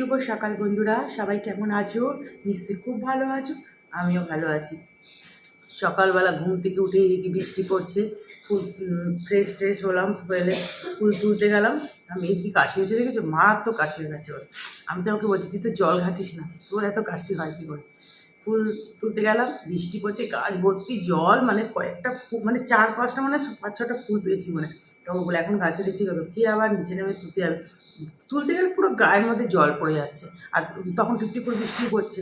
শুভ সকাল বন্ধুরা, সবাই কেমন আছো? নিশ্চয়ই খুব ভালো আছো, আমিও ভালো আছি। সকালবেলা ঘুম থেকে উঠে দেখি বৃষ্টি পড়ছে, ফুল ফ্রেশ ট্রেশ হলাম হলে ফুল তুলতে গেলাম। আমি কি কাশি হয়েছে দেখেছ? মারাত্মক কাশি হয়ে গেছে ওর। আমি তো ওকে বলছি, তুই তো জল ঘাটিস না, তোর এত কাশি হয় কী করে? ফুল তুলতে গেলাম, বৃষ্টি পড়ছে, গাছ ভর্তি জল মানে কয়েকটা ফু- মানে চার পাঁচটা মানে পাঁচ ছটা ফুল পেয়েছি মানে তখন বলে, এখন গাছে দিচ্ছি কত কে আবার নিচে নেমে তুলতে যাবে? তুলতে গেলে পুরো গায়ের মধ্যে জল পড়ে যাচ্ছে। আর তখন টিপটি করে বৃষ্টি পড়ছে।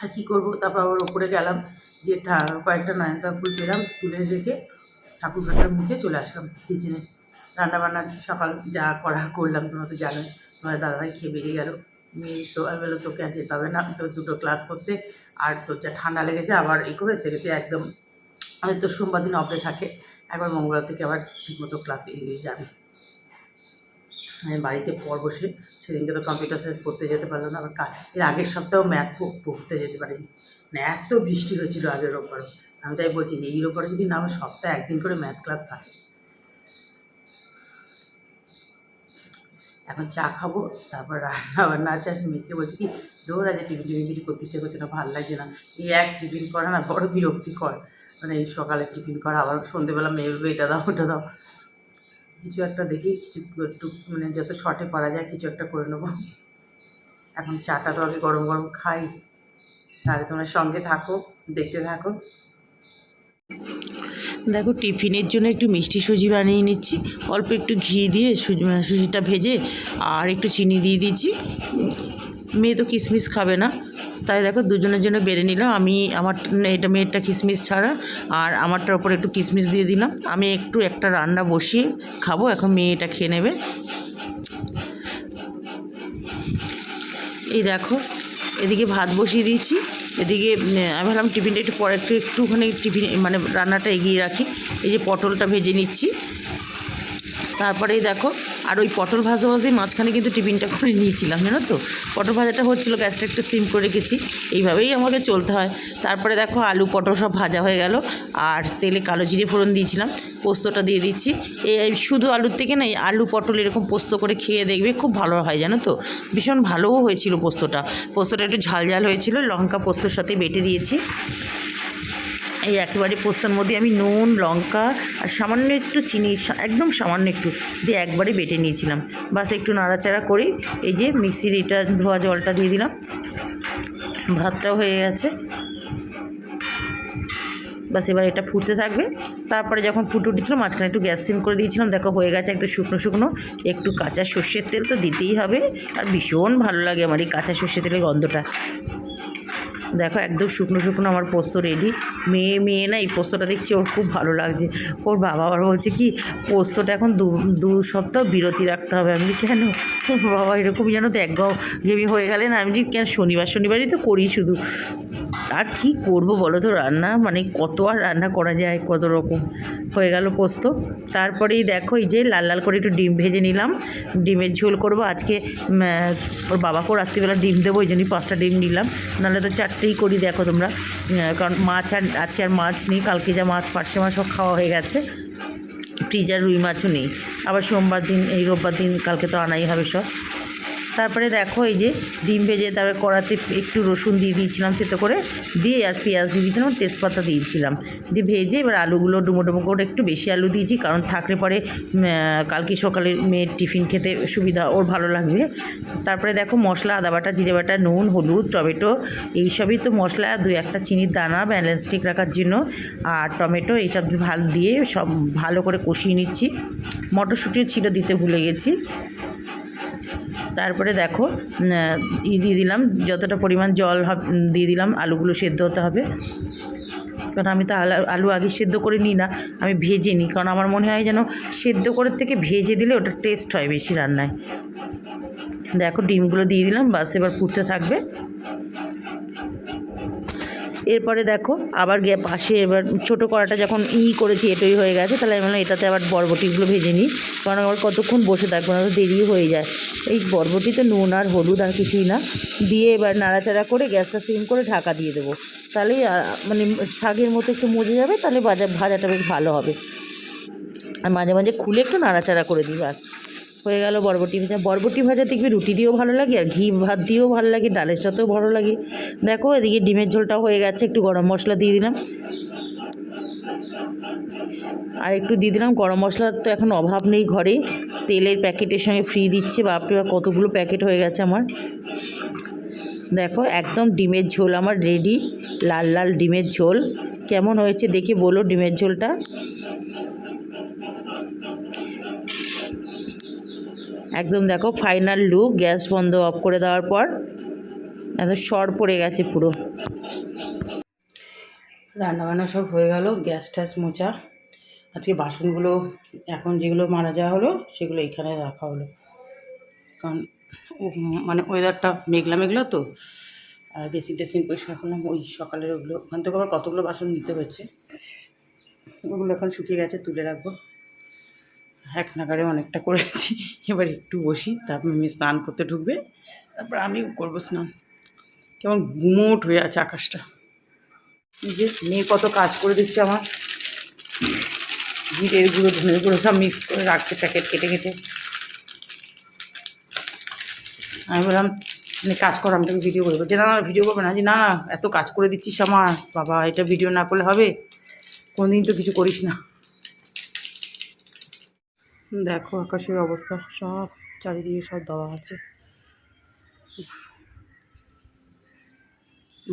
আর কী করব? তারপর আবার ওপরে গেলাম, গিয়ে কয়েকটা নয়নতারা ফুল পেলাম, তুলে রেখে ঠাকুর ঘরটা মুছে চলে আসলাম কিচেনে রান্নাবান্না সকাল যা করা করলাম, তোমরা তো জানোই তোমার দাদাভাই খেয়ে বেরিয়ে গেলো। মেয়ে তো আমি বললাম তোকে আর যেতে হবে না, তো দুটো ক্লাস করতে। আর তোর যা ঠান্ডা লেগেছে, আবার এই করে দেখে একদম আমাদের তো সোমবার দিন অফে থাকে। একবার মঙ্গলবার থেকে আবার ঠিকমতো ক্লাসে যাবে। আমি বাড়িতে পর বসে সেদিনকে তো কম্পিউটার সায়েন্স পড়তে যেতে পারলাম না, আবার এর আগের সপ্তাহেও ম্যাথ খুব পড়তে যেতে পারিনি। মানে এত বৃষ্টি হয়েছিল আগের রোববারও আমি তাই বলছি যে এই রোববারে যদি না আমার সপ্তাহে একদিন করে ম্যাথ ক্লাস থাকে। এখন চা খাব, তারপর রান্না বান্না আছে আসে মেয়েকে বলছি কি, দৌড় আছে টিফিন টিফিন কিছু করতে ইচ্ছে করছে না, ভালো লাগছে না। এই এক টিফিন করা না, বড় বিরক্তিকর। মানে এই সকালে টিফিন করা, আবার সন্ধেবেলা মেয়ে বলবে, এটা দাও, ওটা দাও। কিছু একটা দেখি, কিছু একটু মানে যত শর্টে পারা যায়, কিছু একটা করে নেব। এখন চাটা তো আগে গরম গরম খাই। তাহলে তোমরা সঙ্গে থাকো, দেখতে থাকো। দেখো, টিফিনের জন্য একটু মিষ্টি সুজি বানিয়ে নিচ্ছি। অল্প একটু ঘি দিয়ে সুজি সুজিটা ভেজে আর একটু চিনি দিয়ে দিচ্ছি মেয়ে তো কিশমিশ খাবে না। তাই দেখো দুজনের জন্য বেড়ে নিলাম। আমি আমার এটা মেয়েরটা কিশমিশ ছাড়া, আর আমারটার ওপর একটু কিশমিশ দিয়ে দিলাম। আমি একটু একটা রান্না বসিয়ে খাব, এখন মেয়ে এটা খেয়ে নেবে। এই দেখো, এদিকে ভাত বসিয়ে দিয়েছি। এদিকে আমি ভাবলাম টিফিনটা একটু পরে একটু একটুখানি টিফিন মানে রান্নাটা এগিয়ে রাখি। এই যে পটলটা ভেজে নিচ্ছি। তারপরেই দেখো আর ওই পটল ভাজা ভাজাই মাঝখানে কিন্তু টিফিনটা করে নিয়েছিলাম, জানো তো? পটল ভাজাটা হচ্ছিল গ্যাসটা একটু সিম করে রেখেছি, এইভাবেই আমাকে চলতে হয়। তারপরে দেখো আলু পটল সব ভাজা হয়ে গেল, আর তেলে কালো জিরে ফোড়ন দিয়েছিলাম, পোস্তটা দিয়ে দিচ্ছি। এই শুধু আলুর থেকে না আলু পটল এরকম পোস্ত করে খেয়ে দেখবে খুব ভালো হয়, জানো তো? ভীষণ ভালোও হয়েছিল পোস্তটা। পোস্তটা একটু ঝাল ঝাল হয়েছিল, লঙ্কা পোস্তর সাথে বেটে দিয়েছি। এই একেবারে পোস্তার মধ্যে আমি নুন, লঙ্কা আর সামান্য একটু চিনি একদম সামান্য একটু দিয়ে একবারে বেটে নিয়েছিলাম। বাস একটু নাড়াচাড়া করি এই যে মিক্সির এটা ধোয়া জলটা দিয়ে দিলাম। ভাতটাও হয়ে গেছে। বাস এবার এটা ফুটতে থাকবে। তারপরে যখন ফুটে উঠেছিল, মাঝখানে একটু গ্যাস সিম করে দিয়েছিলাম। দেখো হয়ে গেছে একদম শুকনো শুকনো। একটু কাঁচা সর্ষের তেল তো দিতেই হবে। আর ভীষণ ভালো লাগে আমার এই কাঁচা সর্ষের তেলের গন্ধটা। দেখো একদম শুকনো শুকনো আমার পোস্ত রেডি মেয়ে মেয়ে না, এই পোস্তটা দেখছি ওর খুব ভালো লাগছে। ওর বাবা আবার বলছে কি, পোস্তটা এখন দু দু সপ্তাহ বিরতি রাখতে হবে। আমি কেন? বাবা এরকম জানো তো একগাও গেমি হয়ে গেলে না, আমি কেন? শনিবার, শনিবারই তো করি শুধু। আর কি করব বলো তো, রান্না মানে কত আর রান্না করা যায়, কত রকম। হয়ে গেল পোস্ত। তারপরেই দেখো, এই যে লাল লাল করে একটু ডিম ভেজে নিলাম। ডিমের ঝোল করব। আজকে ওর বাবাকেও রাত্রিবেলা ডিম দেবো, ওই জন্যই পাঁচটা ডিম নিলাম। নাহলে তো চারটেই করি, দেখো তোমরা। কারণ মাছ আর আজকে আর মাছ নেই, কালকে যা মাছ, পার্শে মাছ সব খাওয়া হয়ে গেছে। ফ্রিজার রুই মাছও নেই। আবার সোমবার দিন, এই রোববার দিন, কালকে তো আনাই হবে সব। তারপরে দেখো এই যে ডিম ভেজে তারপরে কড়াতে একটু রসুন দিয়ে দিয়েছিলাম সেতো করে দিয়ে আর পেঁয়াজ দিয়ে দিয়েছিলাম, তেজপাতা দিয়েছিলাম। দিয়ে ভেজে এবার আলুগুলো ডুমো ডুমো করে একটু বেশি আলু দিয়েছি, কারণ থাকলে পরে কালকে সকালে মেয়ের টিফিন খেতে সুবিধা, ওর ভালো লাগবে। তারপরে দেখো মশলা, আদা বাটা, জিরে বাটা, নুন, হলুদ, টমেটো এইসবই তো মশলা, দুই একটা চিনির দানা ব্যালেন্স ঠিক রাখার জন্য। আর টমেটো এইসব ভালো দিয়ে সব ভালো করে কষিয়ে নিচ্ছি। মটরশুঁটিও ছিল দিতে ভুলে গেছি। তারপরে দেখো ই দিয়ে দিলাম, যতটা পরিমাণ জল দিয়ে দিলাম, আলুগুলো সেদ্ধ হতে হবে। কারণ আমি তো আলু আলু আগে সেদ্ধ করে নিই না, আমি ভেজে নিই, কারণ আমার মনে হয় যেন সেদ্ধ করার থেকে ভেজে দিলে ওটা টেস্ট হয় বেশি রান্নায়। দেখো, ডিমগুলো দিয়ে দিলাম, বাস এবার ফুটতে থাকবে। এরপরে দেখো, আবার গিয়ে পাশে এবার ছোটো কড়াটা যখন ই করেছি, এটোই হয়ে গেছে, তাহলে আমি বললাম এটাতে আবার বরবটিগুলো ভেজে নিই, কারণ আবার কতক্ষণ বসে থাকব না, তো দেরি হয়ে যায়। এই বরবটিতে নুন আর হলুদ আর কিছুই না, দিয়ে এবার নাড়াচাড়া করে গ্যাসটা সিম করে ঢাকা দিয়ে দেবো। তাহলেই মানে শাকের মতো একটু মজে যাবে, তাহলে ভাজা, ভাজাটা বেশ ভালো হবে। আর মাঝে মাঝে খুলে একটু নাড়াচাড়া করে দিই ব্যাস। হয়ে গেল বরবটি ভাজা। বরবটি ভাজা দেখবি রুটি দিয়েও ভালো লাগে আর ঘি ভাত দিয়েও ভালো লাগে, ডালের সাথেও ভালো লাগে। দেখো এদিকে ডিমের ঝোলটাও হয়ে গেছে, একটু গরম মশলা দিয়ে দিলাম। আর একটু দিয়ে দিলাম, গরম মশলার তো এখন অভাব নেই ঘরে। তেলের প্যাকেটের সঙ্গে ফ্রি দিচ্ছে, বাপরে বাপ, কতগুলো প্যাকেট হয়ে গেছে আমার। দেখো একদম ডিমের ঝোল আমার রেডি লাল লাল ডিমের ঝোল। কেমন হয়েছে দেখে বলো ডিমের ঝোলটা। একদম দেখো ফাইনাল লুক গ্যাস বন্ধ অফ করে দেওয়ার পর এত সর পড়ে গেছে পুরো। রান্নাবান্না সব হয়ে গেল গ্যাস ট্যাস মোচা। আজকে বাসনগুলো এখন যেগুলো মারা যাওয়া হলো, সেগুলো এখানে রাখা হলো। কারণ মানে ওয়েদারটা মেঘলা মেঘলা তো, আর বেসিন টেসিন পরিষ্কার করলাম, ওই সকালের ওগুলো। ওখান থেকে আবার কতগুলো বাসন নিতে হচ্ছে ওগুলো এখন শুকিয়ে গেছে, তুলে রাখব। এক নাগারে অনেকটা করেছি। এবার একটু বসি, তারপর মেয়ে স্নান করতে ঢুকবে, তারপর আমিও করব স্নান। কেমন গুমোট হয়ে আছে আকাশটা। যে মেয়ে কত কাজ করে দিচ্ছে আমার। জিরের গুঁড়ো, ধনের গুঁড়ো সব মিক্স করে রাখছে প্যাকেট কেটে কেটে। আমি বললাম মানে কাজ করো, আমি তোকে ভিডিও করব যে, না না ভিডিও করবে না। যে, না এত কাজ করে দিচ্ছিস আমার। বাবা, এটা ভিডিও না করলে হবে। কোনদিন তো কিছু করিস না। দেখো আকাশের অবস্থা, সব চারিদিকে সব দেওয়া আছে।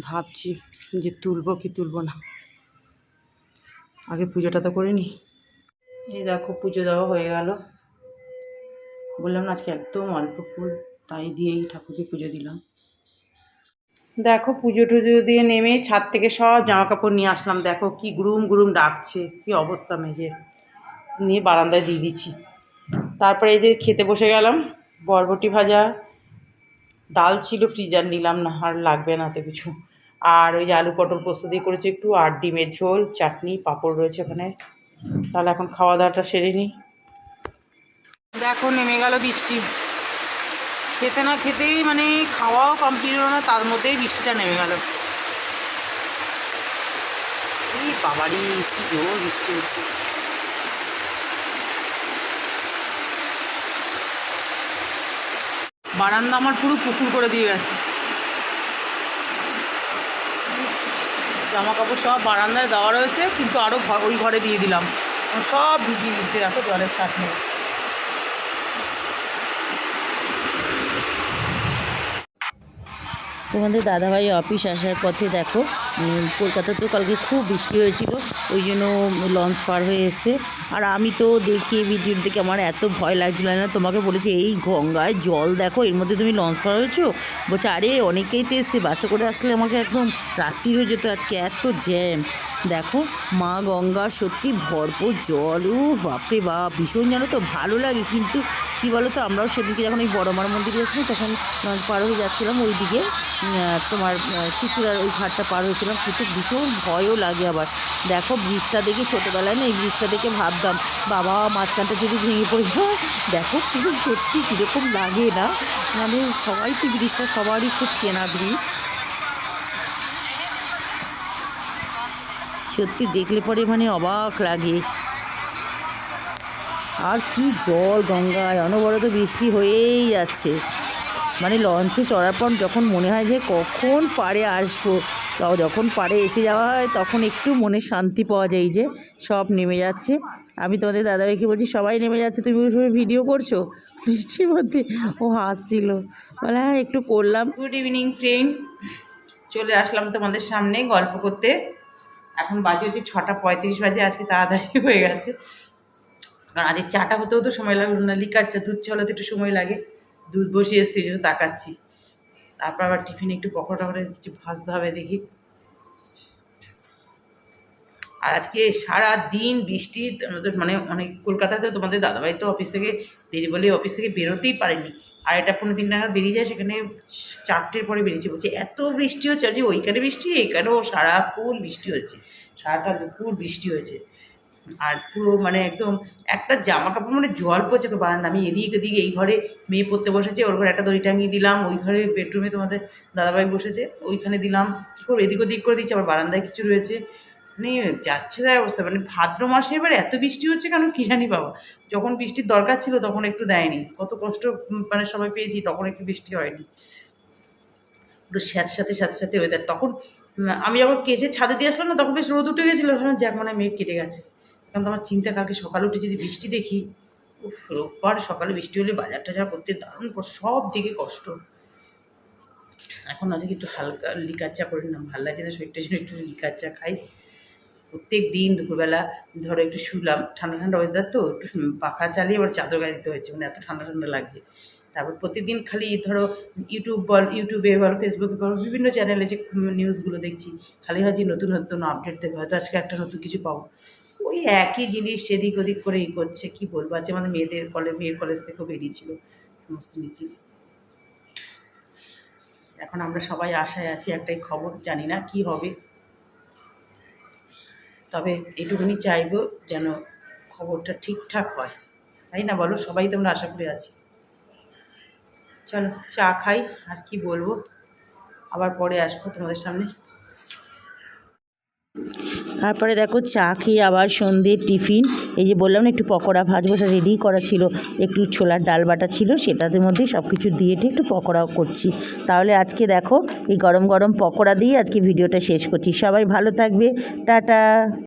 ভাবছি যে তুলবো কি তুলবো না। আগে পুজোটা তো করিনি। এই দেখো পুজো দেওয়া হয়ে গেল। বললাম না আজকে একদম অল্প ফুল, তাই দিয়েই ঠাকুরকে পুজো দিলাম। দেখো পুজো টুজো দিয়ে নেমে ছাদ থেকে সব জামা কাপড় নিয়ে আসলাম। দেখো কি গ্রুম গ্রুম ডাকছে, কি অবস্থা মেঘের। নিয়ে বারান্দায় দিয়ে দিচ্ছি। তারপরে এই যে খেতে বসে গেলাম, বরবটি ভাজা, ডাল ছিল ফ্রিজার নিলাম না, আর লাগবে না তো কিছু। আর ওই যে আলু পটল পোস্ত দিয়ে করেছি একটু, আর ডিমের ঝোল, চাটনি, পাঁপড় রয়েছে ওখানে। তাহলে এখন খাওয়া দাওয়াটা সেরে নিই। দেখো নেমে গেল বৃষ্টি। খেতে না খেতেই মানে খাওয়াও কমপ্লিট হলো না, তার মধ্যেই বৃষ্টিটা নেমে গেল। এই বাবারি, কি জোর বৃষ্টি হচ্ছে। বারান্দা আমার পুরো পুকুর করে দিয়ে গেছে। জামা কাপড় সব বারান্দায় দেওয়া রয়েছে, কিন্তু আরও ওই ঘরে দিয়ে দিলাম। সব ভিজিয়ে দিচ্ছে, দেখো জলের ছাটনি তোমাদের দাদাভাই অফিস আসার পথে দেখো উম, কলকাতাতেও কালকে খুব বৃষ্টি হয়েছিল ওই জন্য লঞ্চ পার হয়ে এসছে। আর আমি তো দেখি ভিডিওর দিকে আমার এত ভয় লাগছিল না তোমাকে বলেছি এই গঙ্গায় জল দেখো এর মধ্যে তুমি লঞ্চ পার হয়েছো? বলছে আরে অনেকেই তো এসছে বাসে করে আসলে আমাকে একদম রাত্রি হয়ে যেত আজকে এত জ্যাম দেখো মা গঙ্গা সত্যি ভরপুর জল ও বাপরে বাপ ভীষণ জানো তো ভালো লাগে কিন্তু কী বলো তো আমরাও সেদিকে যখন ওই বড়মার মন্দিরে গেছিলাম তখন পার হয়ে যাচ্ছিলাম ওই দিকে তোমার চিচুড়ার ওই ঘাটটা পার হয়েছিলাম। কিন্তু ভীষণ ভয়ও লাগে আবার। দেখো ব্রিজটা দেখে ছোটোবেলায় না, এই ব্রিজটা দেখে ভাবতাম, বাবা, মাঝখানটা যদি ভেঙে পড়ে যায়, দেখো কিন্তু সত্যি কীরকম লাগে না। মানে সবাই তো ব্রিজটা, সবারই খুব চেনা ব্রিজ। সত্যি দেখলে পরে মানে অবাক লাগে। আর কি জল গঙ্গায়, অনবরত বৃষ্টি হয়েই যাচ্ছে। মানে লঞ্চে চড়ার পর যখন মনে হয় যে কখন পাড়ে আসব, তাও যখন পাড়ে এসে যাওয়া হয় তখন একটু মনে শান্তি পাওয়া যায় যে সব নেমে যাচ্ছে। আমি তোমাদের দাদাভাইকে বলছি, সবাই নেমে যাচ্ছে, তুমি সময় ভিডিও করছ? বৃষ্টির মধ্যে ও হাসছিল। বলে হ্যাঁ একটু করলাম। গুড ইভিনিং ফ্রেন্ডস চলে আসলাম তোমাদের সামনে গল্প করতে। এখন বাজে হচ্ছে ছটা পঁয়ত্রিশ বাজে, আজকে তাড়াতাড়ি হয়ে গেছে। কারণ আজকে চাটা হতেও তো সময় লাগল না, লিকার চা, দুধ চা তো একটু সময় লাগে। দুধ বসিয়ে এসছি জন্য তাকাচ্ছি তারপর আবার টিফিনে একটু পকোড়া টকোড়া কিছু ভাজতে হবে দেখি। আর আজকে সারা দিন বৃষ্টি মানে অনেক কলকাতাতে তোমাদের দাদাভাই তো অফিস থেকে দেরি বলে অফিস থেকে বেরোতেই পারেনি। আর এটা পনেরো দিন নাগাদ বেরিয়ে যায়, সেখানে চারটের পরে বেরিয়েছে। বলছে, এত বৃষ্টি হচ্ছে, আজকে ওইখানে বৃষ্টি, এখানেও সারাক্ষণ বৃষ্টি হচ্ছে। সারাটা দুপুর বৃষ্টি হয়েছে। আর পুরো মানে একদম একটা জামা কাপড় মানে জল পড়ছে তো বারান্দা আমি এদিক ওদিক এই ঘরে মেয়ে পড়তে বসেছে, ওর ঘরে একটা দড়ি টাঙিয়ে দিলাম, ওই ঘরে বেডরুমে তোমাদের দাদাভাই বসেছে ওইখানে দিলাম। কী করব, এদিক ওদিক করে দিচ্ছে, আবার বারান্দায় কিছু রয়েছে। মানে যাচ্ছে তাই অবস্থা মানে ভাদ্র মাসে এবার এত বৃষ্টি হচ্ছে কেন কি জানি বাবা। যখন বৃষ্টির দরকার ছিল তখন একটু দেয়নি। কত কষ্ট মানে সবাই পেয়েছি, তখন একটু বৃষ্টি হয়নি। একটু স্যাঁত সাথে সাথে সাথে ওয়েদার তখন আমি যখন কেচে ছাদে দিয়ে আসলাম না, তখন বেশ রোদ উঠে গেছিল। যাক মানে মেঘ কেটে গেছে। তো আমার চিন্তা, কালকে সকালে উঠে যদি বৃষ্টি দেখি রোববার সকালে বৃষ্টি হলে বাজার টাজার করতে দারুণ সব দিকে কষ্ট। এখন আজকে একটু হালকা লিকার চা করে নিলাম, ভালো লাগছে না, শরীরটা জন্য একটু লিকার চা খাই। প্রত্যেক দিন দুপুরবেলা ধরো একটু শুলাম, ঠান্ডা ঠান্ডা ওয়েদার তো, একটু পাখা চালিয়ে এবার চাদর গায়ে দিতে হচ্ছে মানে এত ঠান্ডা ঠান্ডা লাগছে। তারপর প্রতিদিন খালি ধরো ইউটিউব বল ইউটিউবে বল ফেসবুকে বল, বিভিন্ন চ্যানেলে যে নিউজগুলো দেখছি, খালি হয় যে নতুন নতুন আপডেট দেবে, হয়তো আজকে একটা নতুন কিছু পাবো। ওই একই জিনিস সেদিক ওদিক করে ই করছে, কী বলব? আজকে আমাদের মেয়েদের কলেজ মেয়ের কলেজ থেকেও বেরিয়েছিল সমস্ত নিচে। এখন আমরা সবাই আশায় আছি, একটাই খবর, জানি না কি হবে। তবে এটুকুনি চাইব যেন খবরটা ঠিকঠাক হয়। তাই না বলো? সবাই তোমরা আশা করে আছি। চলো, চা খাই, আর কি বলব? আবার পরে আসব তোমাদের সামনে। তারপরে দেখো চা খেয়ে আবার সন্ধ্যের টিফিন। এই যে বললাম না, একটু পকোড়া ভাজবো, সেটা রেডি করা ছিল। একটু ছোলার ডাল বাটা ছিল সেটাদের মধ্যে সব কিছু দিয়ে একটু পকোড়াও করছি। তাহলে আজকে দেখো, এই গরম গরম পকোড়া দিয়ে আজকে ভিডিওটা শেষ করছি। সবাই ভালো থাকবে। টাটা।